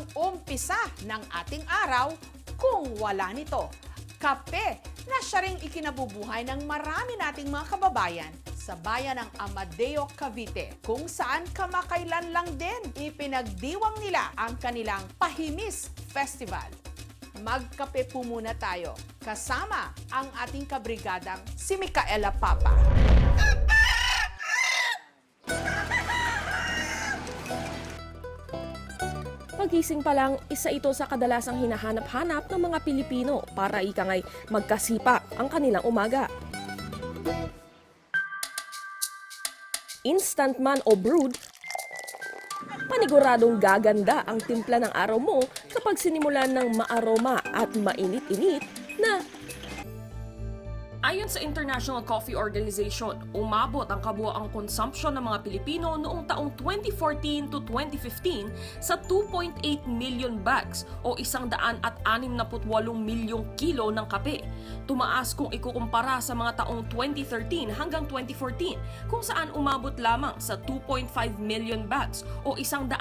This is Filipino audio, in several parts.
ang umpisa ng ating araw kung wala nito. Kape na siya ring ikinabubuhay ng marami nating mga kababayan sa bayan ng Amadeo, Cavite, kung saan kamakailan lang din ipinagdiwang nila ang kanilang Pahimis Festival. Magkape po muna tayo kasama ang ating kabrigadang si Micaela Papa. Pagising pa lang, isa ito sa kadalasang hinahanap-hanap ng mga Pilipino para ikangay magkasipa ang kanilang umaga. Instant man o brewed, paniguradong gaganda ang timpla ng araw mo kapag sinimulan ng maaroma at mainit-init na Ayon sa International Coffee Organization, umabot ang kabuoang consumption ng mga Pilipino noong taong 2014 to 2015 sa 2.8 million bags o 168 milyong kilo ng kape. Tumaas kung ikukumpara sa mga taong 2013 hanggang 2014 kung saan umabot lamang sa 2.5 million bags o 153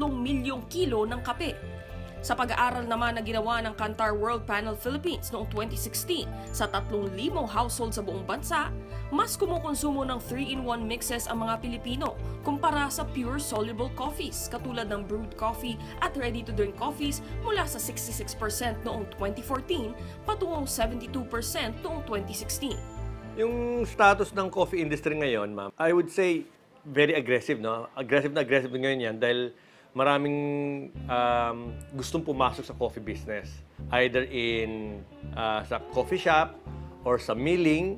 milyong kilo ng kape. Sa pag-aaral naman na ginawa ng Kantar World Panel Philippines noong 2016 sa 3,000 household sa buong bansa, mas kumukonsumo ng 3-in-1 mixes ang mga Pilipino kumpara sa pure soluble coffees katulad ng brewed coffee at ready-to-drink coffees mula sa 66% noong 2014 patungong 72% noong 2016. Yung status ng coffee industry ngayon, ma'am, I would say very aggressive, no? Aggressive na aggressive ngayon yan dahil maraming um, gustong pumasok sa coffee business. Either in uh, sa coffee shop or sa milling,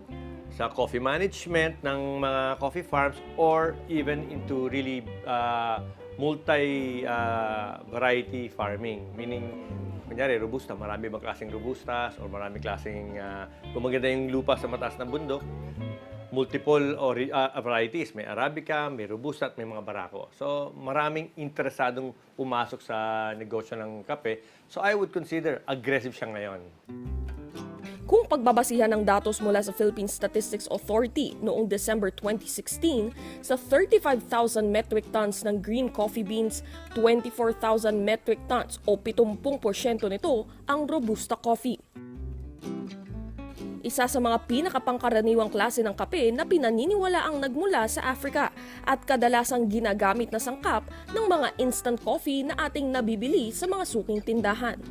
sa coffee management ng mga coffee farms or even into really uh, multi uh, variety farming. Meaning, kunyari, robusta. Marami bang klaseng robustas or marami klaseng, uh, kung maganda yung lupa sa mataas ng bundok, multiple ori- ah, varieties. May Arabica, may Robusta at may mga Barako. So, maraming interesadong pumasok sa negosyo ng kape. So, I would consider aggressive siya ngayon. Kung pagbabasihan ng datos mula sa Philippine Statistics Authority noong December 2016, sa 35,000 metric tons ng green coffee beans, 24,000 metric tons o 70% nito ang Robusta coffee. Isa sa mga pinakapangkaraniwang klase ng kape na pinaniniwala ang nagmula sa Africa at kadalasang ginagamit na sangkap ng mga instant coffee na ating nabibili sa mga suking tindahan.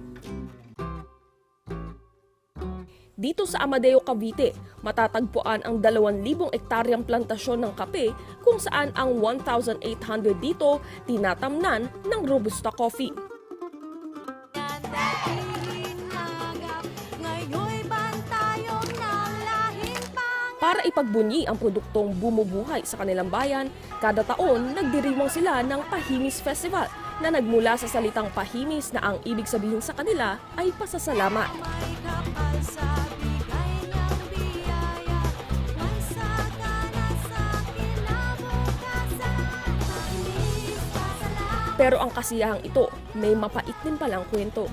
Dito sa Amadeo, Cavite, matatagpuan ang 2,000 ektaryang plantasyon ng kape kung saan ang 1,800 dito tinatamnan ng Robusta coffee. Para ipagbunyi ang produktong bumubuhay sa kanilang bayan, kada taon nagdiriwang sila ng Pahimis Festival na nagmula sa salitang pahimis na ang ibig sabihin sa kanila ay pasasalamat. Pero ang kasiyahang ito, may mapait din palang kwento.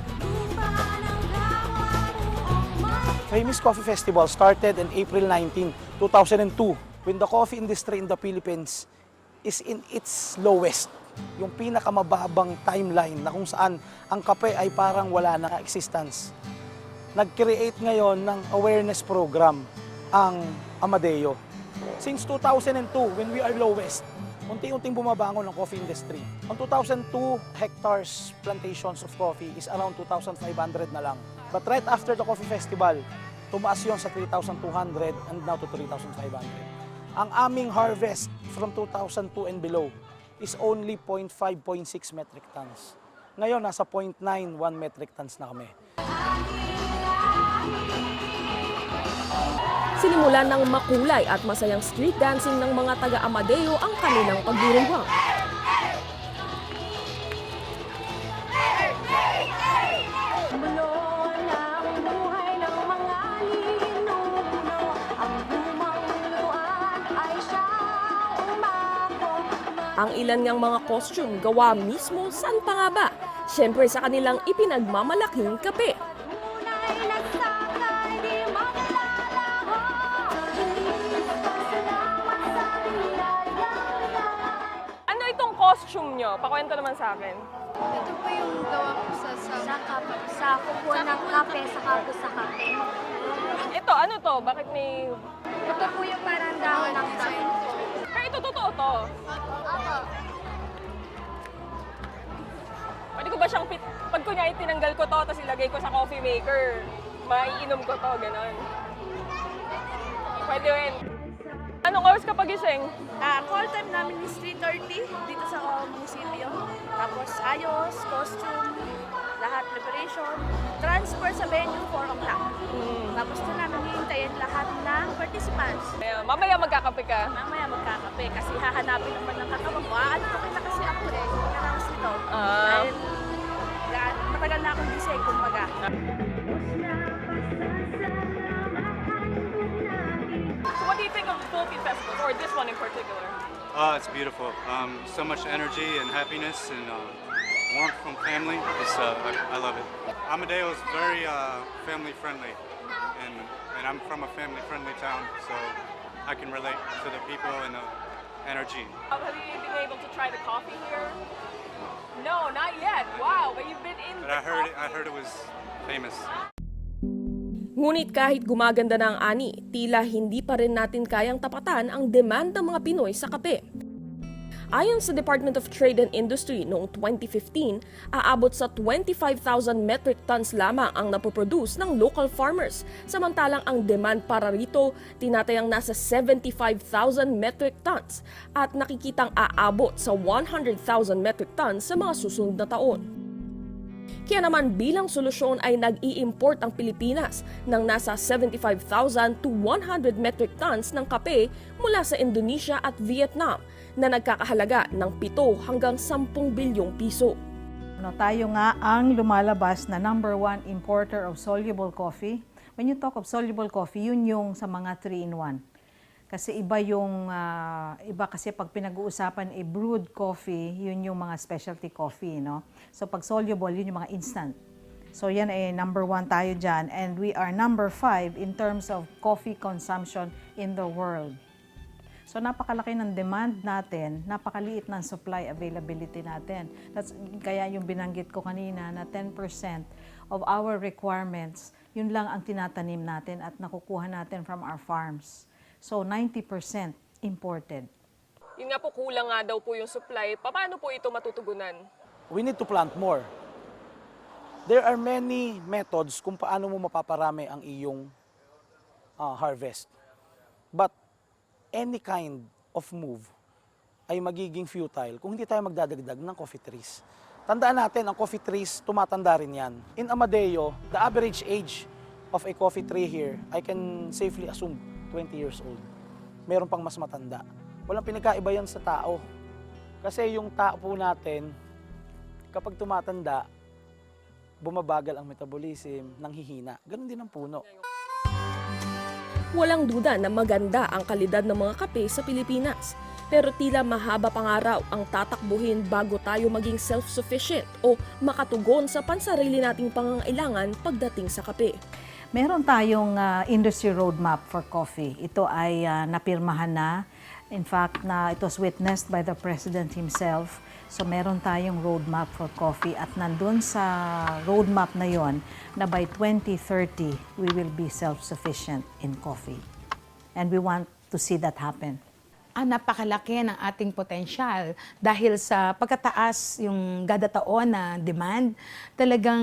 Famous Coffee Festival started on April 19, 2002, when the coffee industry in the Philippines is in its lowest. Yung pinakamababang timeline na kung saan ang kape ay parang wala na existence. Nag-create ngayon ng awareness program ang Amadeo. Since 2002, when we are lowest, unti-unting bumabangon ang coffee industry. Ang 2002 hectares plantations of coffee is around 2,500 na lang. But right after the coffee festival, tumaas yon sa 3,200 and now to 3,500. Ang aming harvest from 2002 and below is only 0.5-0.6 metric tons. Ngayon, nasa 0.91 metric tons na kami. Sinimulan ng makulay at masayang street dancing ng mga taga Amadeo ang kanilang pagdiriwang. Ang ilan ngang mga costume gawa mismo saan pa nga ba? Siyempre sa kanilang ipinagmamalaking kape. Ano itong costume nyo? Pakwento naman sa akin. Ito po yung gawa ko sa sa sa, kap, sa kuko ng kape, sa kapo sa kape. Ito, ano to? Bakit may... Ito po yung parang dahon ng kape. Ito, totoo to. Opo. Pwede ko ba siyang pit... Pag kunyari tinanggal ko to, tapos ilagay ko sa coffee maker, maiinom ko to, ganon. Pwede rin. Anong oras ka pagising? Ah, call time namin is 3.30 dito sa uh, munisipyo. Tapos ayos, costume, lahat preparation. Transfer sa venue 4 o'clock. Tapos doon namin hihintayin lahat ng participants. Mamaya magkakape ka. Mamaya magkakape kasi hahanapin naman ng katawan ko. Aantukin na kasi ako eh. Announce nito. Ah. Dahil ga- matagal na akong gising, kumbaga. So what do you think of the Philippine Festival, or this one in particular? Oh, it's beautiful. Um, so much energy and happiness and uh, warmth from family. It's, uh, I, I love it. Amadeo is very uh, family friendly, and and I'm from a family friendly town, so I can relate to the people and the energy. Have you been able to try the coffee here? No, not yet. Wow, but you've been in But the I heard it, coffee I heard it was famous. Ngunit kahit gumaganda na ang ani, tila hindi pa rin natin kayang tapatan ang demand ng mga Pinoy sa kape. Ayon sa Department of Trade and Industry noong 2015, aabot sa 25,000 metric tons lamang ang napoproduce ng local farmers, samantalang ang demand para rito tinatayang nasa 75,000 metric tons at nakikitang aabot sa 100,000 metric tons sa mga susunod na taon. Kaya naman bilang solusyon ay nag-i-import ang Pilipinas ng nasa 75,000 to 100 metric tons ng kape mula sa Indonesia at Vietnam na nagkakahalaga ng 7 hanggang 10 bilyong piso. No, tayo nga ang lumalabas na number one importer of soluble coffee. When you talk of soluble coffee, yun yung sa mga 3-in-1. Kasi iba yung, ah, iba kasi pag pinag-uusapan a brewed coffee, yun yung mga specialty coffee, no? So pag soluble, yun yung mga instant. So yan ay number one tayo dyan. And we are number five in terms of coffee consumption in the world. So napakalaki ng demand natin, napakaliit ng supply availability natin. That's, kaya yung binanggit ko kanina na 10% of our requirements, yun lang ang tinatanim natin at nakukuha natin from our farms. So 90% imported. Yun nga po kulang nga daw po yung supply. Paano po ito matutugunan? we need to plant more. There are many methods kung paano mo mapaparami ang iyong ah, harvest. But any kind of move ay magiging futile kung hindi tayo magdadagdag ng coffee trees. Tandaan natin, ang coffee trees, tumatanda rin yan. In Amadeo, the average age of a coffee tree here, I can safely assume 20 years old. Meron pang mas matanda. Walang pinagkaiba yan sa tao. Kasi yung tao po natin, kapag tumatanda, bumabagal ang metabolism, nanghihina. Ganon din ang puno. Walang duda na maganda ang kalidad ng mga kape sa Pilipinas. Pero tila mahaba pang araw ang tatakbuhin bago tayo maging self-sufficient o makatugon sa pansarili nating pangangailangan pagdating sa kape. Meron tayong ah, industry roadmap for coffee. Ito ay ah, napirmahan na. In fact, na it was witnessed by the President himself. So meron tayong roadmap for coffee at nandun sa roadmap na yon na by 2030, we will be self-sufficient in coffee. And we want to see that happen. ah, napakalaki ng ating potensyal dahil sa pagkataas yung gada taon na demand, talagang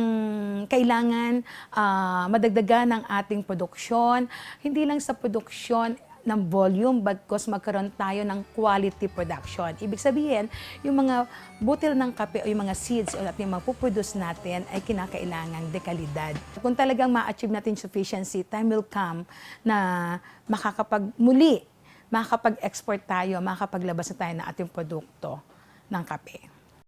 kailangan ah, madagdagan ng ating produksyon, hindi lang sa produksyon ng volume bagkos magkaroon tayo ng quality production. Ibig sabihin, yung mga butil ng kape o yung mga seeds o yung mapuproduce natin ay kinakailangang dekalidad. Kung talagang ma-achieve natin sufficiency, time will come na makakapag muli makakapag-export tayo, makakapaglabas na tayo ng ating produkto ng kape.